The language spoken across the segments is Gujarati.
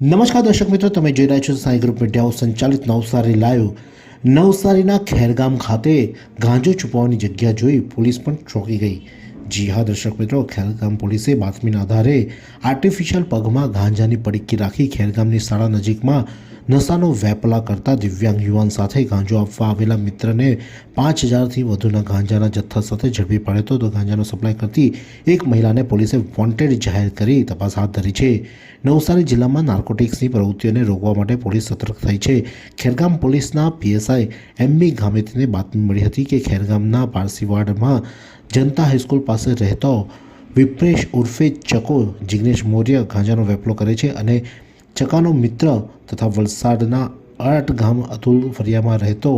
નમસ્કાર દર્શક મિત્રો, તમે જોઈ રહ્યા છો સાંઈ ગ્રુપ મીડિયાઓ સંચાલિત નવસારી લાઈવ નવસારીના ખેરગામ ખાતે ગાંજો છુપાવવાની જગ્યા જોઈ પોલીસ પણ ચોંકી ગઈ. જી હા દર્શક મિત્રો, ખેરગામ પોલીસે બાતમીના આધારે આર્ટિફિશિયલ પગમાં ગાંજાની પડીકી રાખી ખેરગામની શાળા નજીકમાં નશાનો વેપલા કરતા દિવ્યાંગ યુવાન સાથે ગાંજો આપવા આવેલા મિત્રને પાંચ હજારથી વધુના ગાંજાના જથ્થા સાથે ઝડપી પાડ્યો તો ગાંજાનો સપ્લાય કરતી એક મહિલાને પોલીસે વોન્ટેડ જાહેર કરી તપાસ હાથ ધરી છે. નવસારી જિલ્લામાં નાર્કોટિક્સની પ્રવૃત્તિઓને રોકવા માટે પોલીસ સતર્ક થઈ છે. ખેરગામ પોલીસના પીએસઆઈ એમબી ગામેતીને બાતમી મળી હતી કે ખેરગામના પારસીવાડમાં જનતા હાઈસ્કૂલ પાસે રહેતો વિપ્રેશ ઉર્ફે ચકો જિગ્નેશ મૌર્ય ગાંજાનો વેપલો કરે છે અને ચકાનો મિત્ર તથા વલસાડના અરટ ગામ અતુલ ફરિયામાં રહેતો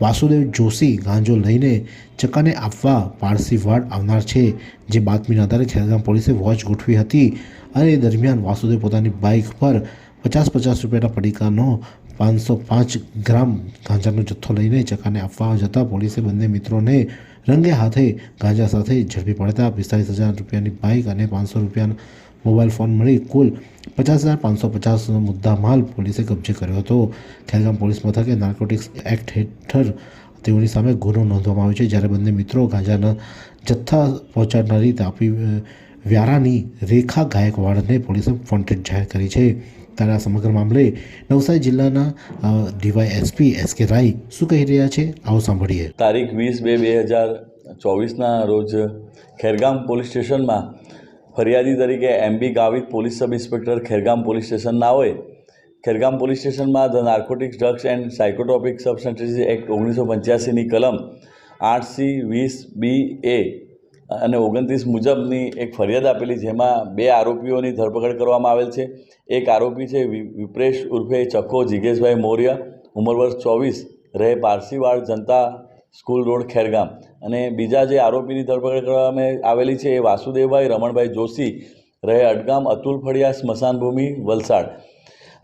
વાસુદેવ જોશી ગાંજો લઈને ચકાને આપવા પારસીવાડ આવનાર છે, જે બાતમીના આધારે ખેરગામ પોલીસે વોચ ગોઠવી હતી અને એ દરમિયાન વાસુદેવ પોતાની બાઇક પર પચાસ પચાસ રૂપિયાના પડીકાનો પાંચસો પાંચ ગ્રામ ગાંજાનો જથ્થો લઈને ચકાને આપવા જતાં પોલીસે બંને મિત્રોને રંગે હાથે ગાંજા સાથે ઝડપી પડતા પિસ્તાલીસ હજાર રૂપિયાની બાઇક અને પાંચસો રૂપિયાનો મોબાઈલ ફોન મળી કુલ પચાસ હજાર પાંચસો પચાસનો મુદ્દા માલ પોલીસે કબજે કર્યો હતો. ખેરગામ પોલીસ મથકે નાર્કોટિક્સ એક્ટ હેઠળ તેઓની સામે ગુનો નોંધવામાં આવ્યો છે. જ્યારે બંને મિત્રો ગાંજાના જથ્થા પહોંચાડનારી તાપી વ્યારાની રેખા ગાયકવાડને પોલીસે વોન્ટેડ જાહેર કરી છે. ત્યારે આ સમગ્ર મામલે નવસારી જિલ્લાના ડીવાય એસપી એસ કે રાય શું કહી રહ્યા છે? આવો સાંભળીએ. તારીખ વીસ બે બે હજાર ચોવીસના રોજ ખેરગામ પોલીસ સ્ટેશનમાં ફરિયાદી તરીકે MB Gavit police sub inspector Khergam police સ્ટેશનના હોય. ખેરગામ પોલીસ સ્ટેશનમાં the narcotics, drugs and psychotropic substances act ઓગણીસો પંચ્યાસીની કલમ આઠ સી વીસ બી એ અને ઓગણત્રીસ મુજબની એક ફરિયાદ આપેલી જેમાં બે આરોપીઓની ધરપકડ કરવામાં આવેલ છે. એક આરોપી છે વિપ્રેશ ઉર્ફે ચક્કો જીગેશભાઈ મૌર્ય, ઉંમર વર્ષ ચોવીસ, રહે પારસીવાડ જનતા સ્કૂલ રોડ ખેરગામ. અને બીજા જે આરોપીની ધરપકડ કરવામાં આવેલી છે એ વાસુદેવભાઈ રમણભાઈ જોશી, રહે અડગામ અતુલ ફળિયા સ્મશાન ભૂમિ, વલસાડ.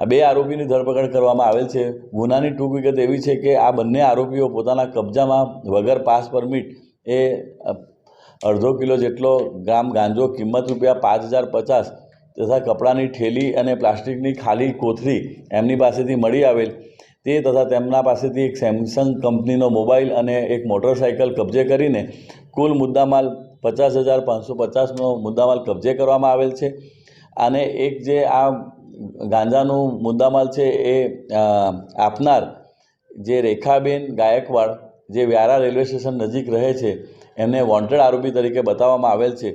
આ બે આરોપીની ધરપકડ કરવામાં આવેલ છે. ગુનાની ટૂંક વિગત એવી છે કે આ બંને આરોપીઓ પોતાના કબજામાં વગર પાસ પરમિટ એ અડધો કિલો જેટલો ગ્રામ ગાંજો કિંમત રૂપિયા પાંચ હજાર પચાસ તથા કપડાની ઠેલી અને પ્લાસ્ટિકની ખાલી કોથળી એમની પાસેથી મળી આવેલ. તે તથા તેમના પાસેથી એક સેમસંગ કંપનીનો મોબાઈલ અને એક મોટરસાઇકલ કબજે કરીને કુલ મુદ્દામાલ પચાસ હજાર પાંચસો પચાસનો મુદ્દામાલ કબજે કરવામાં આવેલ છે. અને એક જે આ ગાંજાનું મુદ્દામાલ છે એ આપનાર જે રેખાબેન ગાયકવાડ, જે વ્યારા રેલવે સ્ટેશન નજીક રહે છે, એમને વોન્ટેડ આરોપી તરીકે બતાવવામાં આવેલ છે.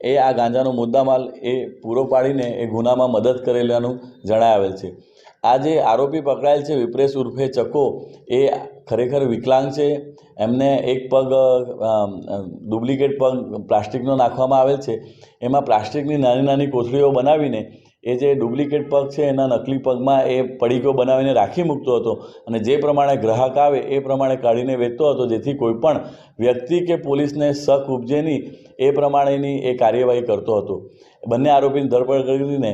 એ આ ગાંજાનો મુદ્દામાલ એ પૂરો પાડીને એ ગુનામાં મદદ કરેલાનું જણાવેલ છે. આ જે આરોપી પકડાયેલ છે વિપ્રેશ ઉર્ફે ચકો એ ખરેખર વિકલાંગ છે. એમને એક પગ ડુપ્લિકેટ પગ પ્લાસ્ટિકનો નાખવામાં આવેલ છે. એમાં પ્લાસ્ટિકની નાની નાની કોથળીઓ બનાવીને એ જે ડુપ્લિકેટ પગ છે એના નકલી પગમાં એ પડીકો બનાવીને રાખી મૂકતો હતો અને જે પ્રમાણે ગ્રાહક આવે એ પ્રમાણે કાઢીને વેચતો હતો. જેથી કોઈપણ વ્યક્તિ કે પોલીસને શક ઉપજે નહીં એ પ્રમાણેની એ કાર્યવાહી કરતો હતો. બંને આરોપીની ધરપકડ કરીને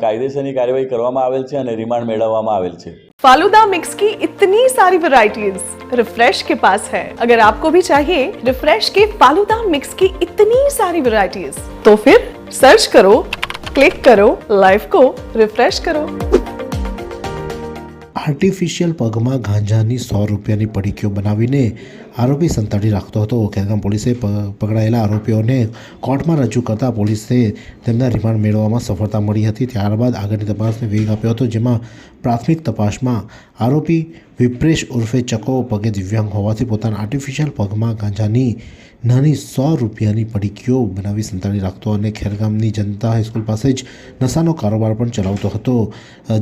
કાયદેસરની કાર્યવાહી કરવામાં આવેલ છે અને રિમાન્ડ મેળવવામાં આવેલ છે फालूदा मिक्स की इतनी सारी वैरायटीज रिफ्रेश के पास है अगर आपको भी चाहिए रिफ्रेश के फालूदा मिक्स की इतनी सारी वैरायटीज तो फिर सर्च करो क्लिक करो लाइफ को रिफ्रेश करो આર્ટિફિશિયલ પગમાં ગાંજાની સો રૂપિયાની પડીકીઓ બનાવીને આરોપી સંતાડી રાખતો હતો. ખેરગામ પોલીસે પકડાયેલા આરોપીઓને કોર્ટમાં રજૂ કરતા પોલીસે તેમના રિમાન્ડ મેળવવામાં સફળતા મળી હતી. ત્યારબાદ આગળની તપાસને વેગ આપ્યો હતો, જેમાં પ્રાથમિક તપાસમાં આરોપી વિપ્રેશ ઉર્ફે ચકો પગે દિવ્યાંગ હોવાથી પોતાના આર્ટિફિશિયલ પગમાં ગાંજાની નાની સો રૂપિયાની પડીકીઓ બનાવી સંતાડી રાખતો અને ખેરગામની જનતા હાઈસ્કૂલ પાસે જ નશાનો કારોબાર પણ ચલાવતો હતો.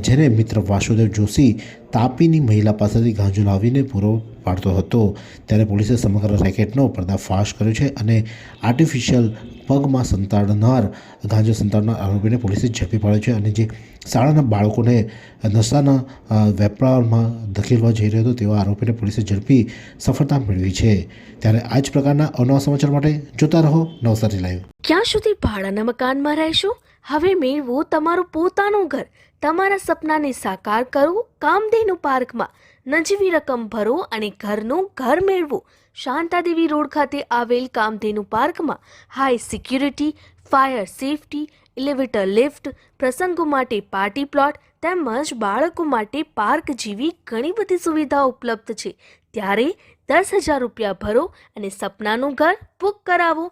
જેને મિત્ર વાસુદેવ જોશી તાપીની મહિલા પાસેથી ગાંજો લાવીને પૂરો પાડતો હતો. ત્યારે પોલીસે સમગ્ર રેકેટનો પર્દાફાશ કર્યો છે અને આર્ટિફિશિયલ પગમાં સંતાડનાર, ગાંજો સંતાડનાર આરોપીને પોલીસે ઝડપી પાડ્યો છે અને જે શાળાના બાળકોને નશાના વેપારમાં ધકેલવા જઈ રહ્યો હતો તેવા આરોપીને પોલીસે ઝડપી સફળતા મેળવી છે. ત્યારે આ જ પ્રકારના અનવા સમાચાર માટે જોતા રહો નવસારી લાઈવ. ક્યાં સુધી ભાડાના મકાનમાં રહેશો? હવે મેળવો તમારું પોતાનું ઘર. તમારા સપનાને સાકાર કરો કામધેનુ પાર્કમાં. નજીવી રકમ ભરો અને ઘરનું ઘર મેળવો. શાંતાદેવી રોડ ખાતે આવેલ કામધેનુ પાર્કમાં high security, fire safety, elevator lift, પ્રસંગો માટે પાર્ટી પ્લોટ તેમજ બાળકો માટે પાર્ક જેવી ઘણી બધી સુવિધાઓ ઉપલબ્ધ છે. ત્યારે દસ હજાર રૂપિયા ભરો અને સપનાનું ઘર બુક કરાવો.